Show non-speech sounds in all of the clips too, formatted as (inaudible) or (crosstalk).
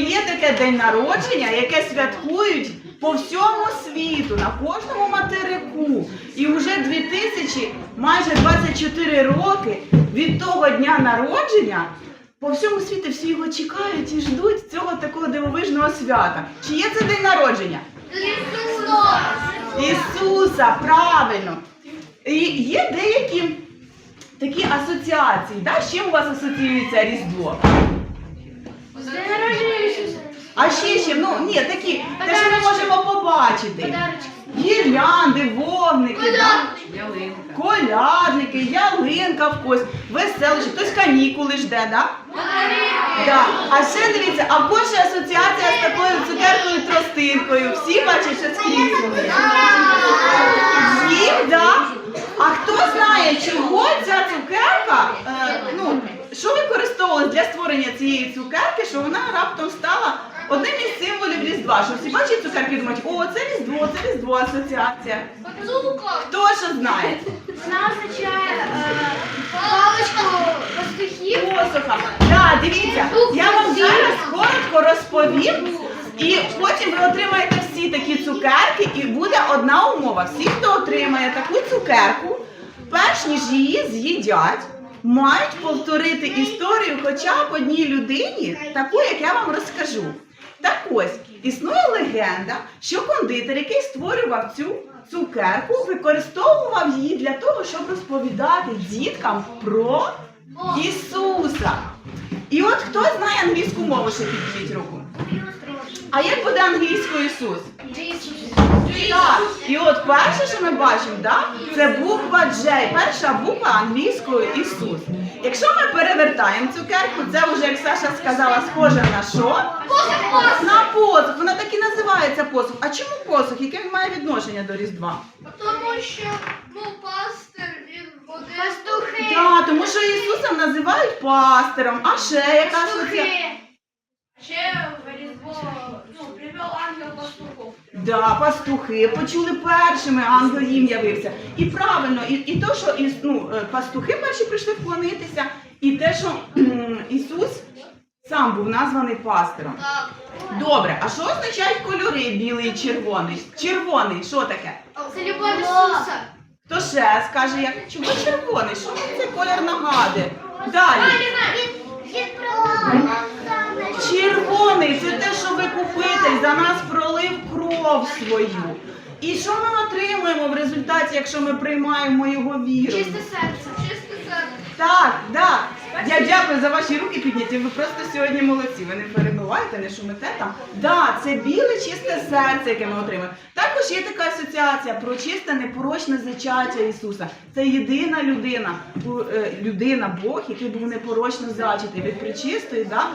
є таке день народження, яке святкують по всьому світу, на кожному материку. І вже 2000, майже 24 роки від того дня народження по всьому світі всі його чекають і ждуть цього такого дивовижного свята. Чи є це день народження? Ісуса, правильно. І є деякі такі асоціації. Да? З чим у вас асоціюється Різдво? А ще ще, ну ні, такі, те, що ми можемо побачити. Гірлянди, вогники, да? колядники, ялинка в когось, веселище, хтось канікули жде, да? Да. А ще дивіться, а в когось ще асоціація з такою цукеркою тростинкою. Всі бачать, що скрізь. Є, да? А хто знає, чого ця цукерка, е, ну, що використовувалось для створення цієї цукерки, що вона раптом стала одним із символів Різдва. Що всі бачать цукерки і думають, о, це Різдво, це Різдво, асоціація. Хто що знає? Вона означає е, паличку пастухів. Посуха. Да, дивіться, я вам зараз коротко розповім, і потім ви отримаєте всі такі цукерки, і буде одна умова. Всі, хто отримає таку цукерку, перш ніж її з'їдять, мають повторити історію хоча б одній людині, таку, як я вам розкажу. Так ось, існує легенда, що кондитер, який створював цю цукерку, використовував її для того, щоб розповідати діткам про Ісуса. І от хто знає англійську мову, ще підніміть руку. А як буде англійською Ісус? Так. І от перше, що ми бачимо, да, це буква J. Перша буква англійською Ісус. Якщо ми перевертаємо цукерку, це вже, як Саша сказала, схоже на що? На посух. Вона так і називається посух. А чому посух? Яке він має відношення до Різдва? Тому що ну, пастир він ходив. Пастухи. Так, тому що Ісуса називають пастиром. А ще яка асоціація? Ще в Різдво ну, привів ангел пастухов. Да, пастухи почули першими, ангел їм явився. І правильно, і, і то, що іс- ну, е, пастухи перші прийшли вклонитися, і те, що кхм, Ісус сам був названий пастиром. Так. Добре, а що означають кольори білий і червоний? Червоний, що таке? Це любов Ісуса. Хто ще скаже, як чому червоний? Що цей колір нагадує? Далі. Червоний це те, що викупитель за нас пролив кров свою. І що ми отримуємо в результаті, якщо ми приймаємо його віру? Чисте серце. Чисте серце. Так, так. Я дякую за ваші руки підняті. Ви просто сьогодні молодці. Ви не перебуваєте, не шумите там. Да, це біле чисте серце, яке ми отримуємо. Також є така асоціація про чисте непорочне зачаття Ісуса. Це єдина людина, е, людина, Бог, який був непорочно зачатий від причистої да,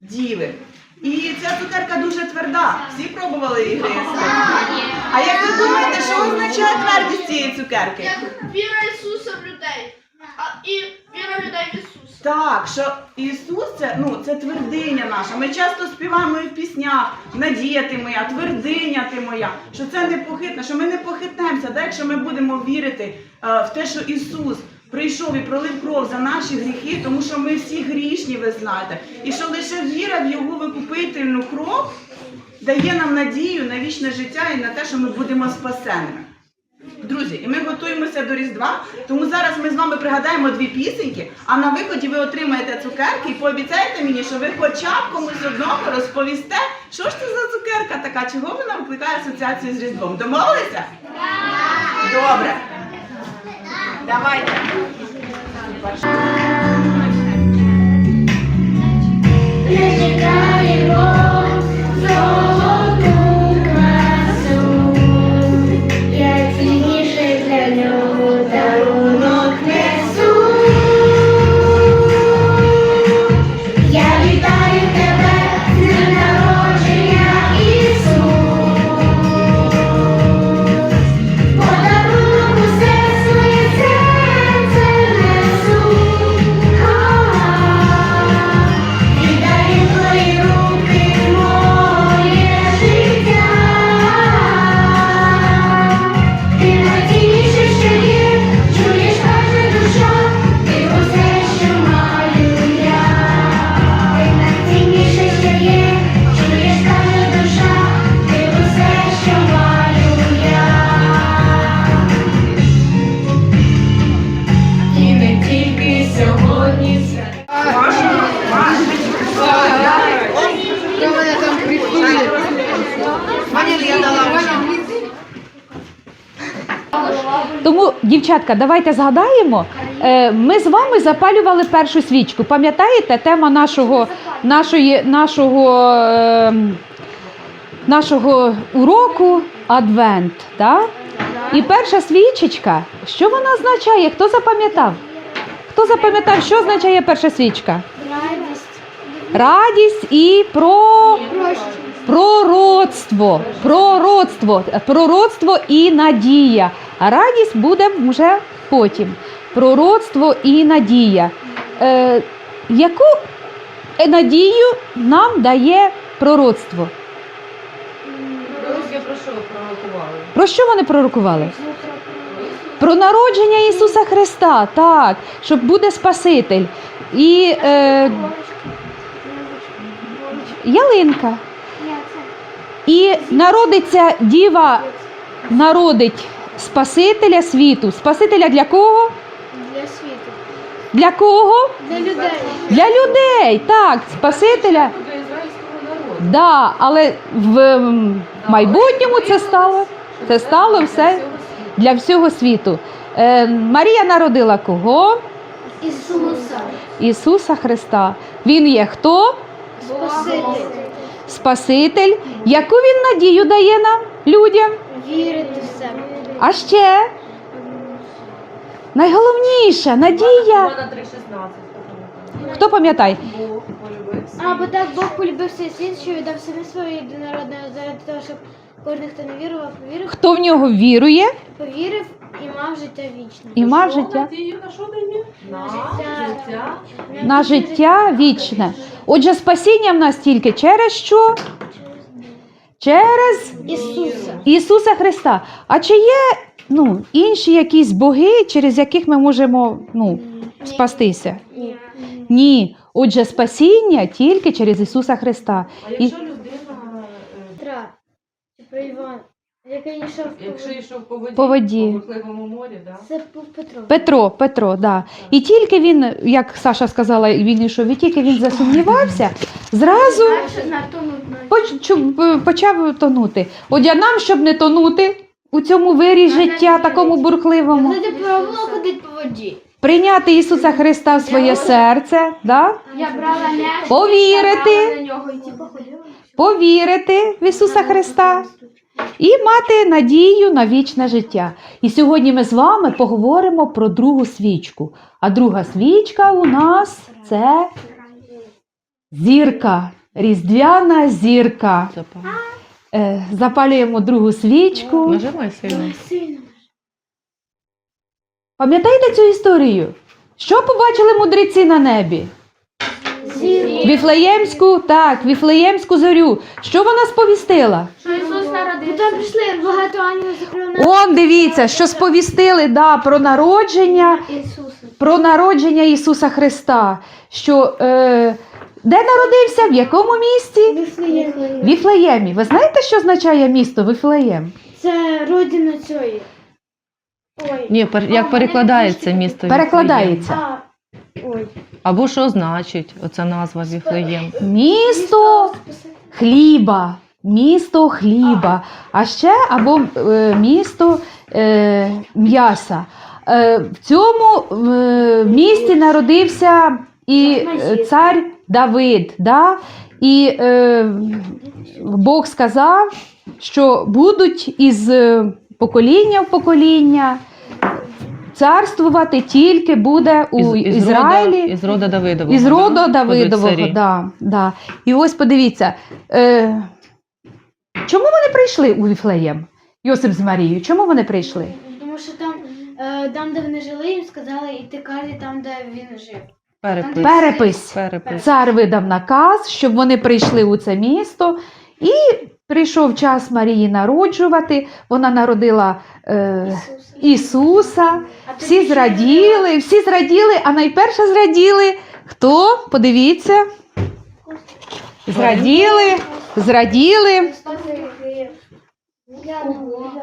діви. І ця цукерка дуже тверда. Всі пробували її гризти. А як ви думаєте, що означає твердість цієї цукерки? Як віра Ісуса в людей. А, і віра людей в Ісуса. Так, що Ісус це, ну, це твердиня наша. Ми часто співаємо і в піснях Надія ти моя, твердиня ти моя, що це непохитне, що ми не похитнемося, да, якщо ми будемо вірити е, в те, що Ісус прийшов і пролив кров за наші гріхи, тому що ми всі грішні, ви знаєте. І що лише віра в Його викупительну кров дає нам надію на вічне життя і на те, що ми будемо спасеними. Друзі, і ми готуємося до Різдва, тому зараз ми з вами пригадаємо дві пісеньки, а на виході ви отримаєте цукерки і пообіцяєте мені, що ви хоча б комусь одному розповісте, що ж це за цукерка така, чого вона викликає асоціацію з Різдвом. Домовилися? Добре. Давайте. Не чекаємо Тому, дівчатка, давайте згадаємо. е, Ми з вами запалювали першу свічку. Пам'ятаєте, тема нашого, нашої, нашого, ем, нашого уроку Адвент. Так? І перша свічечка, що вона означає? Хто запам'ятав? Хто запам'ятав, що означає перша свічка? Радість. Радість і про. Пророцтво, пророцтво, пророцтво і надія. А радість буде вже потім. Пророцтво і надія. Е, яку надію нам дає пророцтво? Про що вони пророкували? Про народження Ісуса Христа, так, що буде Спаситель. І е, ялинка. І народиться діва, народить Спасителя світу. Спасителя для кого? Для світу. Для кого? Для людей. Для людей. Так, Спасителя. Да, але в майбутньому це стало. Це стало все для всього світу. Е, Марія народила кого? Ісуса. Ісуса Христа. Він є хто? Спаситель. Спаситель. Яку він надію дає нам, людям? Вірити в себе. А ще найголовніше надія. Хто пам'ятає? А, бо так Бог полюбив цей світ, що віддав самі своє єдинородне заради того, щоб кожен, хто не вірував, повірив, Хто в нього вірує повірив і мав життя вічне. і мав життя На життя. на життя вічне. Отже, спасіння в нас тільки через що? Через Ісуса. Ісуса Христа. А чи є ну, інші якісь боги, через яких ми можемо ну, спастися? Ні. Ні. Отже, спасіння тільки через Ісуса Христа. І Петра. Чи про Івана. Який йшов Якщо йшов по воді, По воді. по бурхливому морі, да? Це був Петро. Петро, Петро, да. І тільки він, як Саша сказала, він йшов, і тільки він засумнівався, зразу поч- почав тонути. От а нам, щоб не тонути у цьому вирі життя, такому бурхливому, Ти пробувала ходити по воді? прийняти Ісуса Христа в своє серце, да? Я брала м'яч. повірити, на нього і ходила. повірити в Ісуса Христа і мати надію на вічне життя. І сьогодні ми з вами поговоримо про другу свічку. А друга свічка у нас це зірка, різдвяна зірка. Е, Запалюємо другу свічку. Нажимай сильно. Пам'ятаєте цю історію? Що побачили мудреці на небі? Віфлеємську, так, Віфлеємську зорю. Що вона сповістила? Там прийшли багато ангелів Он дивіться, що сповістили да, про народження, Ісуса. про народження Ісуса Христа. Що е, де народився? В якому місті? В Віфлеємі. Ви знаєте, що означає місто Віфлеєм? Це родина цієї. Ой. Ні, пер- як перекладається місто Перекладається. А, ой. Або що значить оця назва Віфлеєм? Місто хліба. Місто хліба. А ще або е, місто е, м'яса. Е, в цьому е, місті народився і е, цар Давид. Да? І е, Бог сказав, що будуть із е, покоління в покоління царствувати тільки буде у Із, із Ізраїлі. Рода, із рода Давидового. Із роду да? Давидового, Будуть да, да. І ось подивіться, е, чому вони прийшли у Віфлеєм? Йосип з Марією, чому вони прийшли? Тому що там, е, там, де вони жили, їм сказали йти кожен там, де він жив. Перепис. Перепис. Перепис. Цар видав наказ, щоб вони прийшли у це місто, і прийшов час Марії народжувати. Вона народила е, Ісуса. Всі зраділи, всі зраділи, а найперше зраділи. Хто? Подивіться. Зраділи, зраділи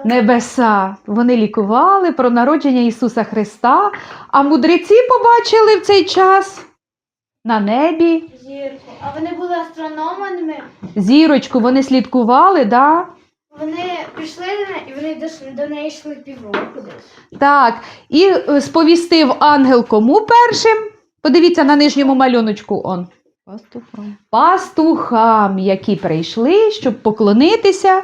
небеса. Вони лікували про народження Ісуса Христа, а мудреці побачили в цей час на небі. Зірку. А вони були астрономами. Зірочку вони слідкували, да? Вони пішли і вони до неї йшли півроку десь. Так, і е, сповістив ангел кому першим. Подивіться на нижньому малюночку он. Пастухам. Пастухам, які прийшли, щоб поклонитися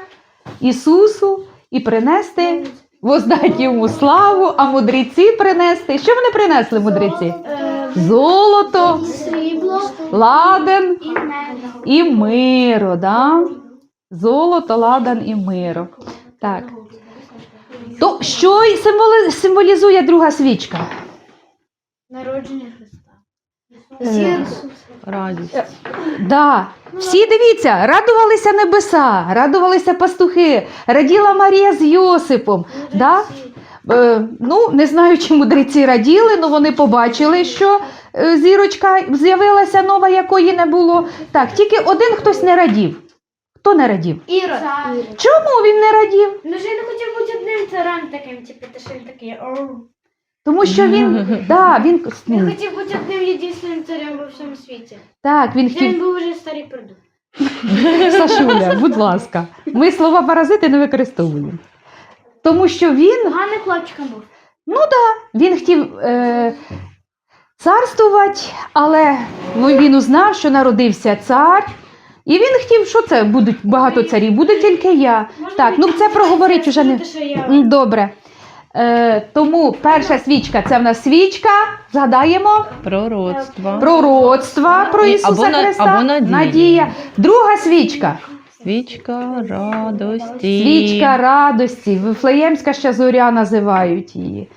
Ісусу і принести воздать йому славу, а мудреці принести. Що вони принесли, мудреці? Золото, Срібло ладен і миро, да? Золото, ладан і миро. Так. То що символізує друга свічка? Народження. Е, Радість. Да. Всі дивіться, радувалися небеса, радувалися пастухи, раділа Марія з Йосипом. Да? Е, ну, не знаю, чи мудреці раділи, але вони побачили, що е, зірочка з'явилася нова, якої не було. Так, тільки один хтось не радів. Хто не радів? Ірод. Чому він не радів? Ну ж він хотів бути одним царем таким, типу, те, що він такий. Тому що він, (laughs) да, він, Він ну, хотів бути одним єдиним царем во всьому світі. так, він Він хотів. був вже старий продукт. (laughs) Сашуля, будь ласка, ми слова паразити не використовуємо. Тому що він Поганим хлопчиком був. Ну так, Він хотів е, царствувати, але ну, він узнав, що народився цар. І він хотів, що це будуть багато царів, буде тільки я. Так, ну це проговорить уже не. Що я... Добре. Е, тому перша свічка це в нас свічка. Згадаємо Пророцтва. пророцтва про Ісуса або на- Христа. або надії. Друга свічка. Свічка радості. Свічка радості, Вифлеємська ще зоря називають її.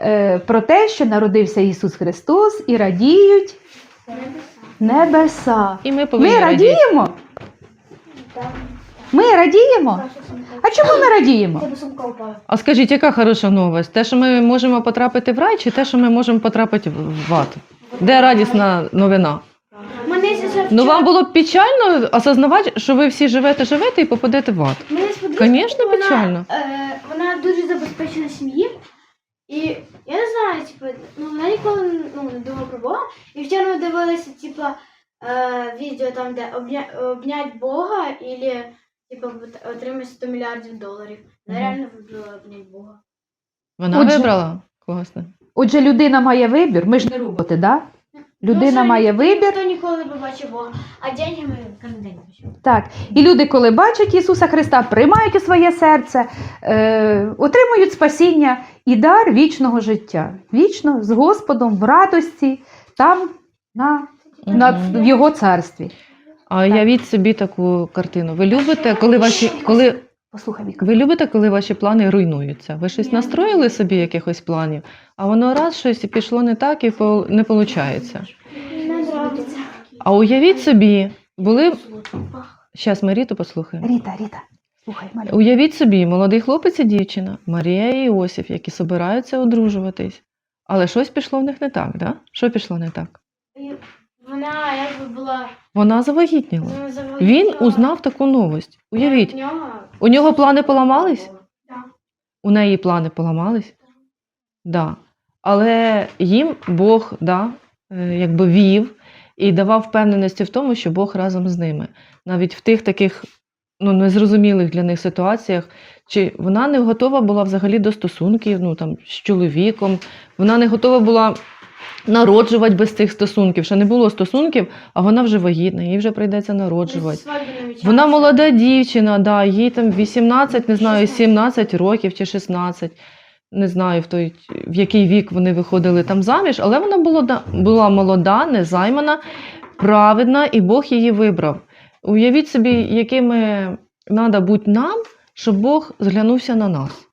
Е, про те, що народився Ісус Христос і радіють небеса. І ми повинні Ми радіти. радіємо? Ми радіємо? А чому ми радіємо? А скажіть, яка хороша новость? Те, що ми можемо потрапити в рай, чи те, що ми можемо потрапити в ад? Де радісна новина? Ну вам було б печально осознавати, що ви всі живете, живете і попадете в ад. Звісно, печально. Е, вона дуже забезпечена сім'ї. І я не знаю, типу, ну вона ніколи ну, не думала про Бога. І вчора ми дивилися, типу, е, відео там, де обня... обнять Бога, і типу, от- отримати 100 мільярдів доларів. Вона Мгм. реально вибрала обнять Бога. Вона Отже- вибрала когось. не? Отже, людина має вибір, ми ж не роботи, да? Людина Ну, має ні- вибір. Ніхто ніколи не побачив Бога, а деньги ми кожен день бачимо. Так. І люди, коли бачать Ісуса Христа, приймають у своє серце, е, отримують спасіння і дар вічного життя. Вічно з Господом в радості, там на, на, Мгм. в Його царстві. А уявіть собі таку картину. Ви любите, коли ваші коли Послухай, Віка. ви любите, коли ваші плани руйнуються? Ви щось настроїли собі якихось планів, а воно раз щось і пішло не так і не виходить. Не. А уявіть собі, були зараз ми Ріту послухаємо. Ріта, Ріта, слухай, малю. Уявіть собі, молодий хлопець і дівчина, Марія і Іосиф, які собираються одружуватись. Але щось пішло в них не так, да? Що пішло не так? Вона якби була Вона завагітніла. ну, завагітніла. Він узнав таку новость. Уявіть, В нього у нього плани поламались? Так. У неї плани поламались? Да. Але їм Бог да, е, якби вів і давав впевненості в тому, що Бог разом з ними. Навіть в тих таких ну, незрозумілих для них ситуаціях, чи вона не готова була взагалі до стосунків ну, там, з чоловіком, вона не готова була народжувати без цих стосунків. Ще не було стосунків, а вона вже вагітна, їй вже прийдеться народжувати. Вона молода дівчина, да, їй там 18, не знаю, 17 років чи 16. Не знаю, в той, в який вік вони виходили там заміж, але вона була, була молода, незаймана, праведна, і Бог її вибрав. Уявіть собі, якими треба бути нам, щоб Бог зглянувся на нас.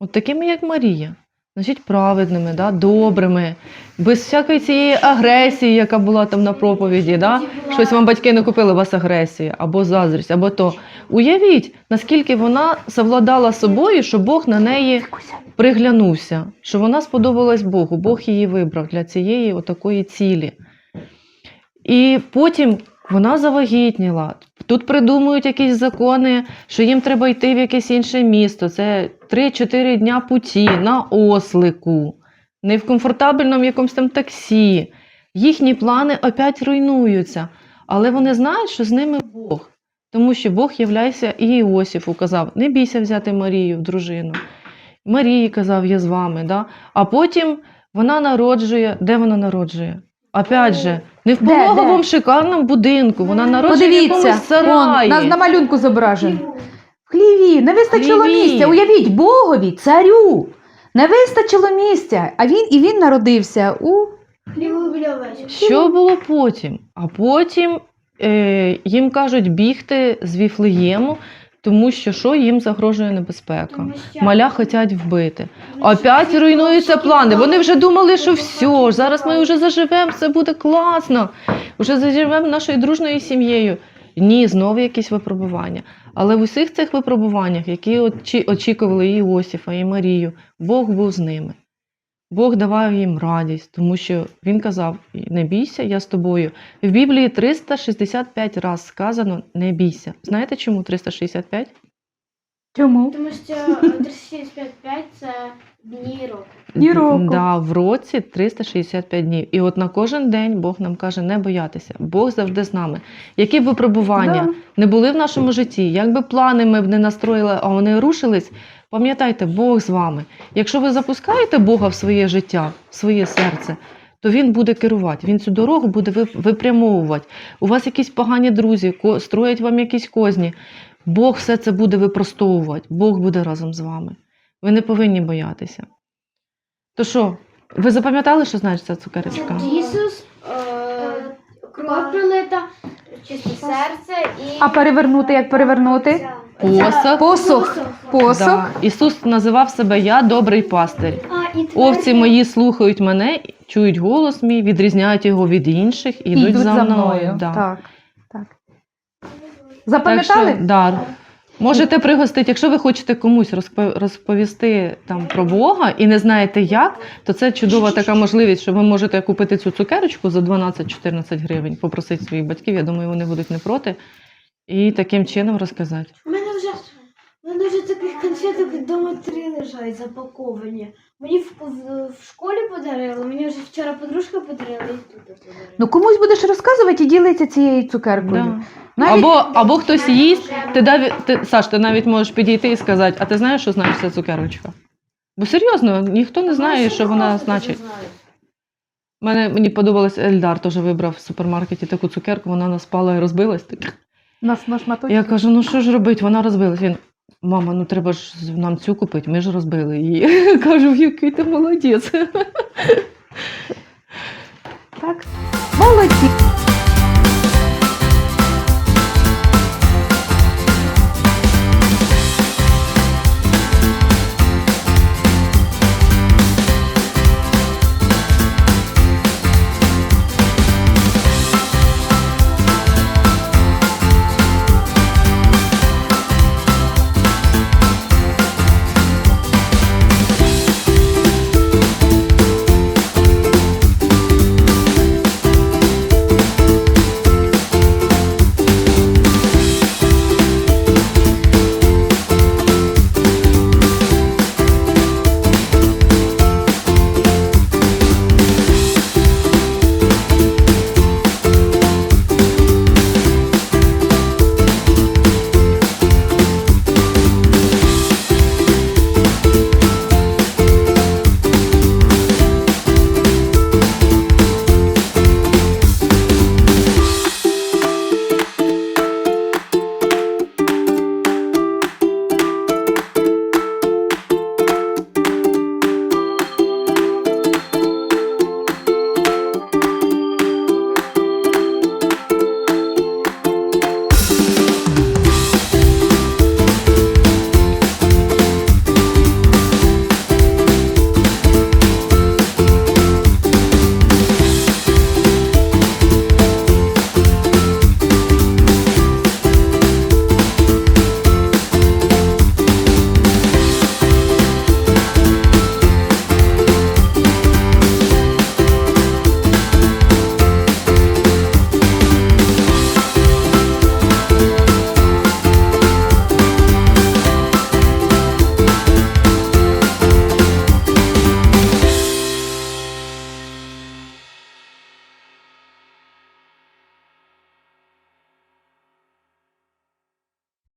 От такими, як Марія. Значить, праведними, да, добрими, без всякої цієї агресії, яка була там на проповіді. Да? Щось вам батьки не купили, вас агресія, або заздрість, або то. Уявіть, наскільки вона совладала собою, що Бог на неї приглянувся, що вона сподобалась Богу, Бог її вибрав для цієї отакої цілі. І потім вона завагітніла. Тут придумують якісь закони, що їм треба йти в якесь інше місто. Це 3-4 дня путі на ослику, не в комфортабельному якомусь там таксі. Їхні плани опять руйнуються, але вони знають, що з ними Бог. Тому що Бог являється і Іосифу казав: не бійся взяти Марію в дружину. Марії казав, я з вами. Да? А потім вона народжує. Де вона народжує? Опять же, не в пологовому шикарному будинку. Вона народжує в Подивіться, якомусь он, сараї. на, на малюнку зображен. В хліві, не вистачило Хліві. місця. Уявіть, Богові, царю. Не вистачило місця. А він і він народився у Хліву біля. Що було потім? А потім е, їм кажуть бігти з Віфлеєму, тому що що їм загрожує небезпека. Маля хочуть вбити. Опять руйнуються плани. Вони вже думали, що все, зараз ми вже заживемо, все буде класно. Вже заживемо нашою дружною сім'єю. Ні, знову якісь випробування. Але в усіх цих випробуваннях, які очі- очікували і Іосифа, і Марію, Бог був з ними. Бог давав їм радість, тому що він казав: не бійся, я з тобою. В Біблії 365 раз сказано не бійся. Знаєте чому 365? чому? Тому що 365 це дні року. Дні року. Да, в році 365 днів. І от на кожен день Бог нам каже не боятися. Бог завжди з нами. Які б випробування Да. не були в нашому житті, як би плани ми б не настроїли, а вони рушились, пам'ятайте, Бог з вами. Якщо ви запускаєте Бога в своє життя, в своє серце, то він буде керувати, він цю дорогу буде випрямовувати. У вас якісь погані друзі, строять вам якісь козні. Бог все це буде випростовувати, Бог буде разом з вами. Ви не повинні боятися. То що, ви запам'ятали, що значить ця цукерочка? Ісус, е, кров пролита, чисте серце і. А перевернути, як перевернути? Посох. Посох. Посох. Да. Ісус називав себе Я добрий пастир. А, і Овці мої слухають мене, чують голос мій, відрізняють його від інших і йдуть, Йдуть за мною. Да. Так, так. Так що, да. Можете пригостити, якщо ви хочете комусь розпо- розповісти там про Бога і не знаєте як, то це чудова така можливість, що ви можете купити цю цукерочку за 12-14 гривень, попросити своїх батьків. Я думаю, вони будуть не проти. І таким чином розказати. Вже, у мене вже таких конфеток вдома три лежать запаковані. Мені в, в, в школі подарили, мені вже вчора подружка подарила і тут подарила. Ну комусь будеш розказувати і ділитися цією цукеркою. Да. Навіть Або, або хтось їсть, ти, навіть, ти, Саш, ти навіть можеш підійти і сказати, а ти знаєш, що значить ця цукерочка? Бо серйозно, ніхто не знає, що вона значить. Мене, мені подобалось, Ельдар теж вибрав в супермаркеті таку цукерку, вона наспала і розбилась. Так. Нас на шматочки? Я кажу, ну що ж робити? Вона розбилась. Він, мама, ну треба ж нам цю купити, ми ж розбили її. (laughs) Кажу, який ти молодець. Так. Молодці.